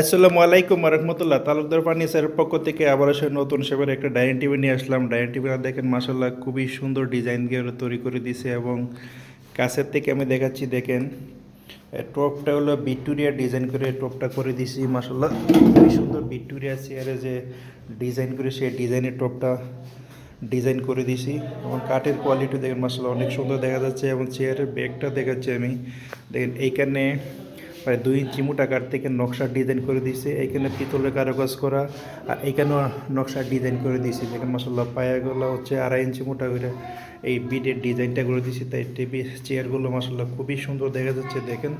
আসসালামু আলাইকুম রহমতুল্লাহ। তালুকদার ফার্নিচারের পক্ষ থেকে আবার সে নতুন সেবার একটা ডাইনিং টেবিল নিয়ে আসলাম। ডাইনিং টেবিল দেখেন মাসাল্লাহ খুবই সুন্দর ডিজাইন দিয়ে তৈরি করে দিছে এবং কাছের থেকে আমি দেখাচ্ছি, দেখেন। টপটা হলো ভিক্টোরিয়া ডিজাইন করে টপটা করে দিছি মাসাল্লাহ খুবই সুন্দর ভিক্টোরিয়া চেয়ারে যে ডিজাইন করে সেই ডিজাইনের টপটা ডিজাইন করে দিছি। এবং কাঠের কোয়ালিটি দেখেন মাসাল্লাহ অনেক সুন্দর দেখা যাচ্ছে এবং চেয়ারের ব্যাগটা দেখাচ্ছি আমি। দেখেন এইখানে প্রায় দুই ইঞ্চি মোটা কাঠ থেকে নকশা ডিজাইন করে দিয়েছে। এখানে পিতলের কারুকাজ করা আর এখানেও নকশা ডিজাইন করে দিয়েছি। যেখানে মশলা পায়াগুলো হচ্ছে আড়াই ইঞ্চি মোটা করে এই বিডের ডিজাইনটা করে দিয়েছি। তাই টেবিল চেয়ারগুলো মশলা খুবই সুন্দর দেখা যাচ্ছে, দেখেন।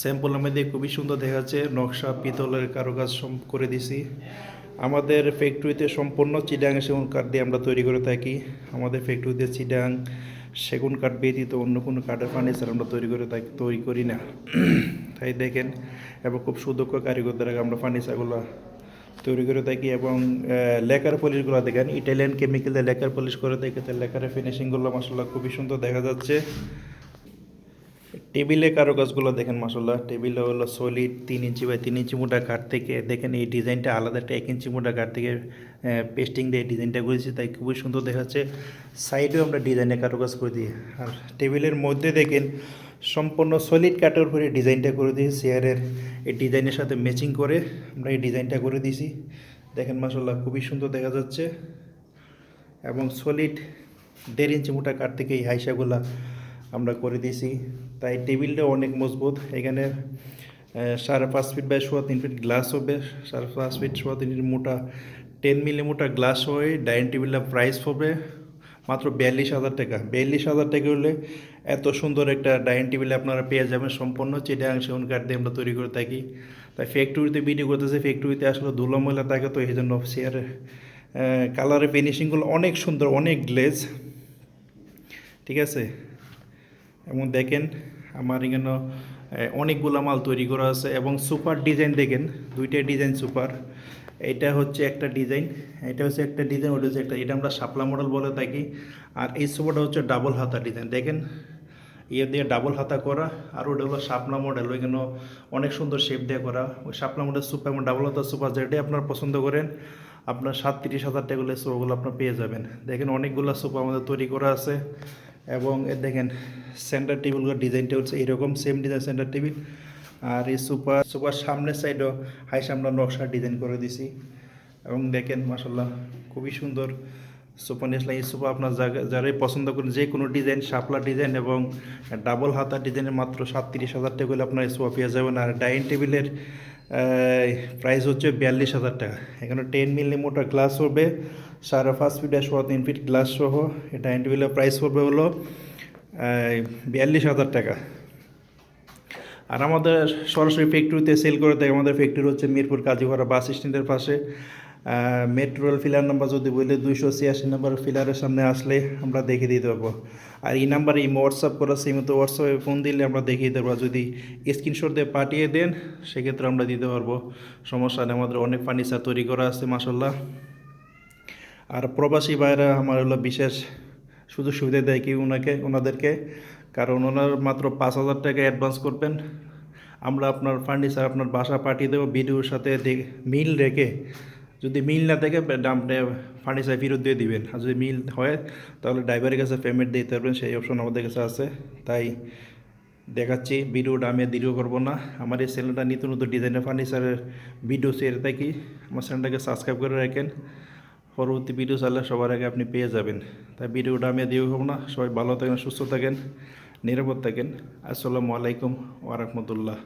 স্যাম্পলের মধ্যে খুবই সুন্দর দেখা যাচ্ছে, নকশা পিতলের কারুকাজ করে দিছি আমাদের ফ্যাক্টরিতে সম্পূর্ণ চিডাং সেগুন কাঠ দিয়ে আমরা তৈরি করে থাকি। আমাদের ফ্যাক্টরিতে চিডাং সেগুন কাঠ ব্যতীত অন্য কোনো কাঠের ফার্নিচার আমরা তৈরি করে থাকি, তৈরি করি না। তাই দেখেন, এবং খুব সুদক্ষ কারিগর দ্বারা আমরা ফার্নিচারগুলো তৈরি করে থাকি এবং লেকার পলিশগুলো দেখেন ইটালিয়ান কেমিক্যাল লেকার পলিশ করে থাকি তাই লেকারের ফিনিশিংগুলো মশলা খুবই সুন্দর দেখা যাচ্ছে। টেবিলে কারও গাছগুলো দেখেন মাসাল্লাহ টেবিলে হলো সলিড তিন ইঞ্চি বাই তিন ইঞ্চি মোটা কাঠ থেকে, দেখেন এই ডিজাইনটা আলাদা একটা এক ইঞ্চি মোটা কাঠ থেকে পেস্টিং দিয়ে ডিজাইনটা করেছি, তাই খুবই সুন্দর দেখাচ্ছে। সাইডেও আমরা ডিজাইনে কারুকাজ করে দিই। আর টেবিলের মধ্যে দেখেন, সম্পূর্ণ সলিড কাঠের উপরে ডিজাইনটা করে দিই। চেয়ারের এই ডিজাইনের সাথে ম্যাচিং করে আমরা এই ডিজাইনটা করে দিয়েছি দেখেন মাসাল্লাহ খুবই সুন্দর দেখা যাচ্ছে। এবং সলিড দেড় ইঞ্চি মোটা কাঠ থেকে এই হাইসাগুলা আমরা করে দিয়েছি তাই টেবিলটা অনেক মজবুত। এখানে সাড়ে পাঁচ ফিট বাই সোয়া তিন ফিট গ্লাস হবে। সাড়ে পাঁচ ফিট সোয়া তিন ফিট মোটা টেন মিলি মোটা গ্লাস হয়ে ডাইনিং টেবিলটা প্রাইস হবে মাত্র বিয়াল্লিশ হাজার টাকা। বিয়াল্লিশ হাজার টাকা হলে এত সুন্দর একটা ডাইনিং টেবিল আপনারা পেয়ে যাবেন সম্পূর্ণ চিটাং সেগুন কাঠ দিয়ে আমরা তৈরি করে থাকি। তাই ফ্যাক্টরিতে ভিডিও করতেছে ফ্যাক্টরিতে আসলে ধুলো ময়লা থাকে তো এই জন্য চেয়ারের কালারের ফিনিশিংগুলো অনেক সুন্দর, অনেক গ্লেজ ঠিক আছে? এবং দেখেন আমার এখানে অনেকগুলো মাল তৈরি করা আছে এবং সুপার ডিজাইন দেখেন দুইটা ডিজাইন সুপার এটা হচ্ছে একটা ডিজাইন, এটা হচ্ছে একটা ডিজাইন, ওটা হচ্ছে একটা, এটা আমরা শাপলা মডেল বলে থাকি। আর এই সুপারটা হচ্ছে ডাবল হাতা ডিজাইন, দেখেন। ইয়ে দিয়ে ডাবল হাতা করা, আর ওটা হলো শাপলা মডেল ওইখানে অনেক সুন্দর শেপ দিয়ে করা। ওই শাপলা মডেল সুপার এবং ডাবল হাতা সুপার যেটাই আপনারা পছন্দ করেন। আপনার সাত তিরিশ হাজার টাকা হলে সোফাগুলো আপনার পেয়ে যাবেন। দেখেন অনেকগুলো সোফা আমাদের তৈরি করা আছে, এবং এ দেখেন সেন্টার টেবিলগুলোর ডিজাইনটা হচ্ছে এরকম সেম ডিজাইন সেন্টার টেবিল আর এই সুপার সুপার সামনের সাইডও হাই আমরা নকশা ডিজাইন করে দিছি। এবং দেখেন মাসাল্লাহ খুবই সুন্দর সুপার নেসলা। এই সুপার আপনার যারাই পছন্দ করেন, যে কোনো ডিজাইন শাপলা ডিজাইন এবং ডাবল হাতা ডিজাইনের মাত্র সাতত্রিশ হাজার টাকা হলে আপনার এই সোফা পেয়ে যাবেন। আর ডাইনিং টেবিলের প্রাইস হচ্ছে বিয়াল্লিশ হাজার টাকা। এখানে টেন মিলি মোটা গ্লাস হবে সাড়ে পাঁচ ফিট আর তিন ফিট গ্লাস সহ, এই ডাইনিং টেবিলের প্রাইস পড়বে হলো বিয়াল্লিশ হাজার টাকা। আর আমাদের সরাসরি ফ্যাক্টরিতে সেল করে দেয়। আমাদের ফ্যাক্টরি হচ্ছে মিরপুর কাজীপাড়া বাস স্ট্যান্ডের পাশে। মেট্রোল ফিলার নাম্বার যদি বলে, দুইশো ছিয়াশি নাম্বার ফিলারের সামনে আসলে আমরা দেখিয়ে দিতে পারব। আর এই নাম্বারে এই হোয়াটসঅ্যাপ করা সেই মতো হোয়াটসঅ্যাপে ফোন দিলে আমরা দেখিয়ে দেবো। আর যদি স্ক্রিনশট দিয়ে পাঠিয়ে দেন, সেক্ষেত্রে আমরা দিতে পারব। সমস্যা নেই, আমাদের অনেক ফার্নিচার তৈরি করা আছে মাসাল্লাহ আর প্রবাসী ভাইরা আমার হলো বিশেষ সুযোগ সুবিধা দেয় কি ওনাকে ওনাদেরকে কারণ ওনার মাত্র পাঁচ হাজার টাকা অ্যাডভান্স করবেন। আমরা আপনার ফার্নিচার আপনার বাসা পাঠিয়ে দেবো, ভিডিওর সাথে মিল রেখে। যদি মিল না থাকে দামটা ফার্নিচার ফেরত দিয়ে দিবেন। আর যদি মিল হয়, তাহলে ড্রাইভারের কাছে পেমেন্ট দিতে পারবেন, সেই অপশন আমাদের কাছে আছে। তাই দেখাচ্ছি, ভিডিওটা আমি দীর্ঘ করব না। আমার এই চ্যানেলটা নিত্য নতুন ডিজাইনের ফার্নিচারের ভিডিও শেয়ার থাকি। আমার চ্যানেলটাকে সাবস্ক্রাইব করে রাখেন। পরবর্তী ভিডিও চাইলে সবার আগে আপনি পেয়ে যাবেন। তাই ভিডিওটা আমি দীর্ঘ করব না। সবাই ভালো থাকেন, সুস্থ থাকেন। নিরাপদ থাকেন। আসসালামু আলাইকুম ওরহমতুল্লাহ